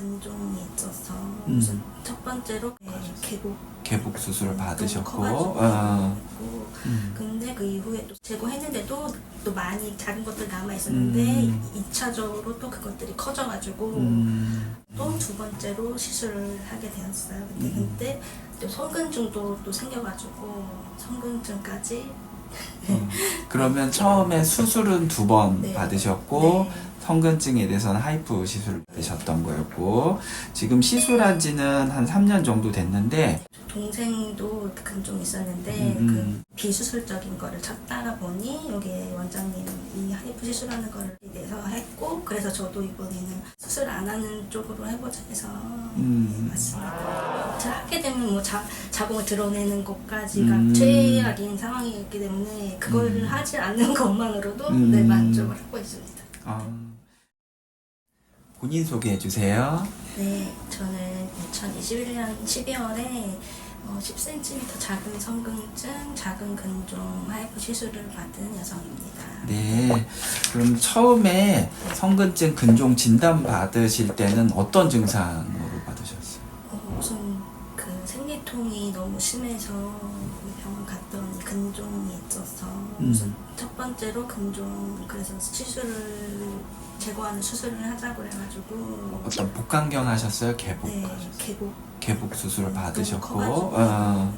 근종이 있어서 음. 첫 번째로 네, 개복 개복 수술을 받으셨고, 커가지고 어, 있고. 음, 근데 그 이후에 또 제거했는데도 또 많이 작은 것들 남아 있었는데 음. 이 2차적으로 또 그것들이 커져가지고 음, 또두 번째로 시술을 하게 되었어요. 근데 음. 그때 또 성근증도 또 생겨가지고 성근증까지 어. 그러면 처음에 수술은 두번 네. 받으셨고 네. 성근증에 대해서는 하이프 시술을 받으셨던 거였고 지금 시술한 지는 한 3년 정도 됐는데 동생도 근종 있었는데 음, 음. 그 비수술적인 거를 찾다가 보니 여기 원장님 이 하이프 시술하는 거를 대해서 했고 그래서 저도 이번에는 수술 안 하는 쪽으로 해보자 해서 음. 네, 맞습니다. 제가 하게 되면 뭐 자, 자궁을 드러내는 것까지가 음. 최악인 상황이기 때문에 그걸 음. 하지 않는 것만으로도 음. 네, 만족을 하고 있습니다. 어, 본인 소개해 주세요. 네, 저는 2021년 12월에 어, 10cm 작은 성근증, 작은 근종 하이프 시술을 받은 여성입니다. 네. 그럼 처음에 성근증 근종 진단 받으실 때는 어떤 증상으로 받으셨어요? 어, 우선 그 생리통이 너무 심해서 병원 갔더니 근종이 있어서 음. 첫 번째로 근종 그래서 시술을 제거하는 수술을 하자고 그래가지고 어떤 복강경 하셨어요? 개복 네 하셨어요? 개복 개복 수술을 받으셨고, 커가지고 어,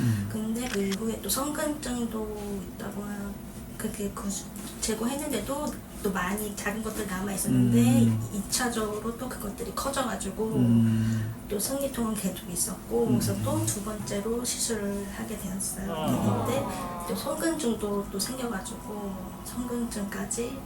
음, 근데 그 이후에 또 성근증도 있다고. 그게 그 수- 제거했는데도 또 많이 작은 것들 남아 있었는데 음. 2차적으로 또 그것들이 커져가지고 음, 또 생리통은 계속 있었고 음. 그래서 또 두 번째로 시술을 하게 되었어요. 근데 또 성근증도 또 생겨가지고 성근증까지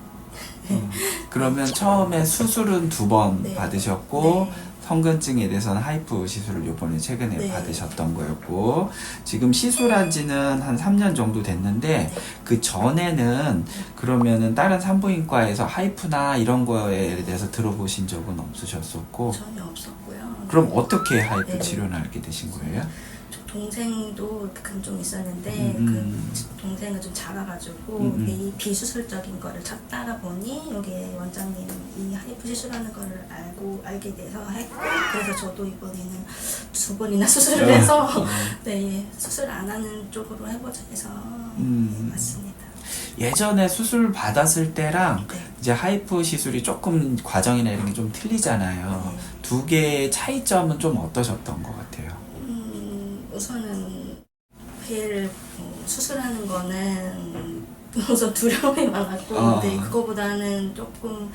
어. 그러면 처음에 수술은 두 번 네. 받으셨고 네. 성근증에 대해서는 하이프 시술을 요번에 최근에 네. 받으셨던 거였고 지금 시술한 지는 한 3년 정도 됐는데 그 전에는 그러면은 다른 산부인과에서 하이프나 이런 거에 대해서 들어보신 적은 없으셨었고 전혀 없었고요. 그럼 어떻게 하이프 네. 치료를 알게 되신 거예요? 저 동생도 근종 있었는데 음. 그 동생은 좀 작아가지고 음, 음. 이 비수술적인 거를 찾다가 보니 여기 원장님 이 하이프 시술하는 거를 알고 알게 돼서 했고 그래서 저도 이번에는 두 번이나 수술을 어. 해서 네 수술 안 하는 쪽으로 해보자 해서 음. 네, 맞습니다. 예전에 수술 받았을 때랑 네. 이제 하이프 시술이 조금 과정이나 이런 게 좀 틀리잖아요. 네. 두 개의 차이점은 좀 어떠셨던 것 같아요? 음, 우선은 배를 뭐 수술하는 거는 우선 두려움이 많았고 아. 근데 그거보다는 조금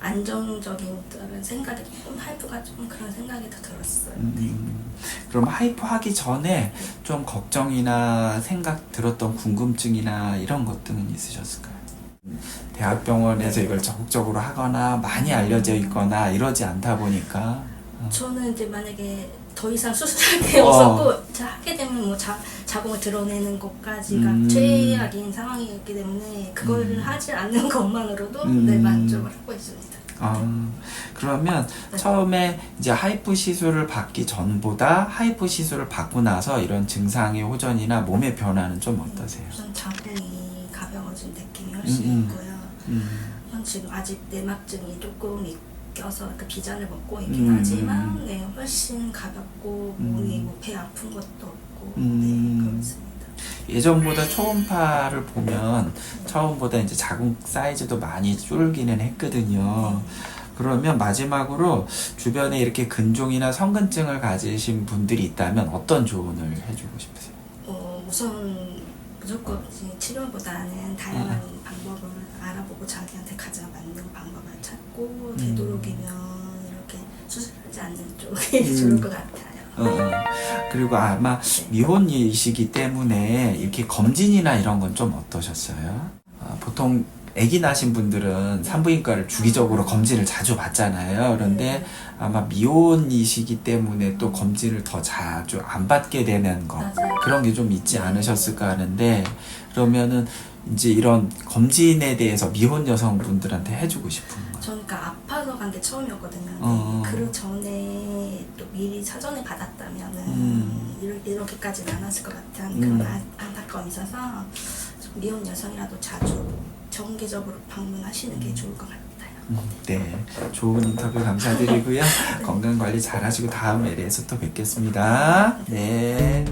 안정적인 생각이 조금 하이프가 좀 그런 생각이 더 들었어요. 음, 그럼 하이프 하기 전에 좀 걱정이나 생각 들었던 궁금증이나 이런 것들은 있으셨을까요? 대학병원에서 이걸 적극적으로 하거나 많이 알려져 있거나 이러지 않다 보니까 어. 저는 이제 만약에 더 이상 수술할 게 어. 없었고 자, 하게 되면 뭐 자, 자궁을 드러내는 것까지가 음. 최악인 상황이기 때문에 그걸 음. 하지 않는 것만으로도 음. 네, 만족을 하고 있습니다. 아, 그러면 네. 처음에 이제 하이프 시술을 받기 전보다 하이프 시술을 받고 나서 이런 증상의 호전이나 몸의 변화는 좀 어떠세요? 우선 자궁이 가벼워진 느낌이 훨씬 음, 음. 있고요. 음, 전 지금 아직 내막증이 조금 껴서 그 비잔을 먹고 있긴 음. 하지만 네, 훨씬 가볍고 음. 몸이 뭐배 아픈 것도 없고 음. 네, 그렇습니다. 예전보다 초음파를 보면 처음보다 이제 자궁 사이즈도 많이 줄기는 했거든요. 그러면 마지막으로 주변에 이렇게 근종이나 성근증을 가지신 분들이 있다면 어떤 조언을 해주고 싶으세요? 어, 우선 무조건 치료보다는 다양한 음. 방법을 알아보고 자기한테 가장 맞는 방법을 찾고 음. 되도록이면 이렇게 수술하지 않는 쪽이 음. 좋을 것 같아요. 어, 어. 그리고 아마 미혼이시기 때문에 이렇게 검진이나 이런 건 좀 어떠셨어요? 어, 보통 아기 나신 분들은 산부인과를 주기적으로 검진을 자주 받잖아요. 그런데 아마 미혼이시기 때문에 또 검진을 더 자주 안 받게 되는 거. 그런 게 좀 있지 않으셨을까 하는데 그러면은 이제 이런 검진에 대해서 미혼 여성분들한테 해주고 싶은 거. 아파서 간게 처음이었거든요. 근데 어. 그 전에 또 미리 사전에 받았다면은 음. 이렇- 이렇게까지는 않았을 것 같은 음. 그런 안- 안타까움이 있어서 좀 미혼 여성이라도 자주 정기적으로 방문하시는 게 좋을 것 같아요. 네, 좋은 인터뷰 감사드리고요. 건강 관리 잘하시고 다음 LA에서 또 뵙겠습니다. 네.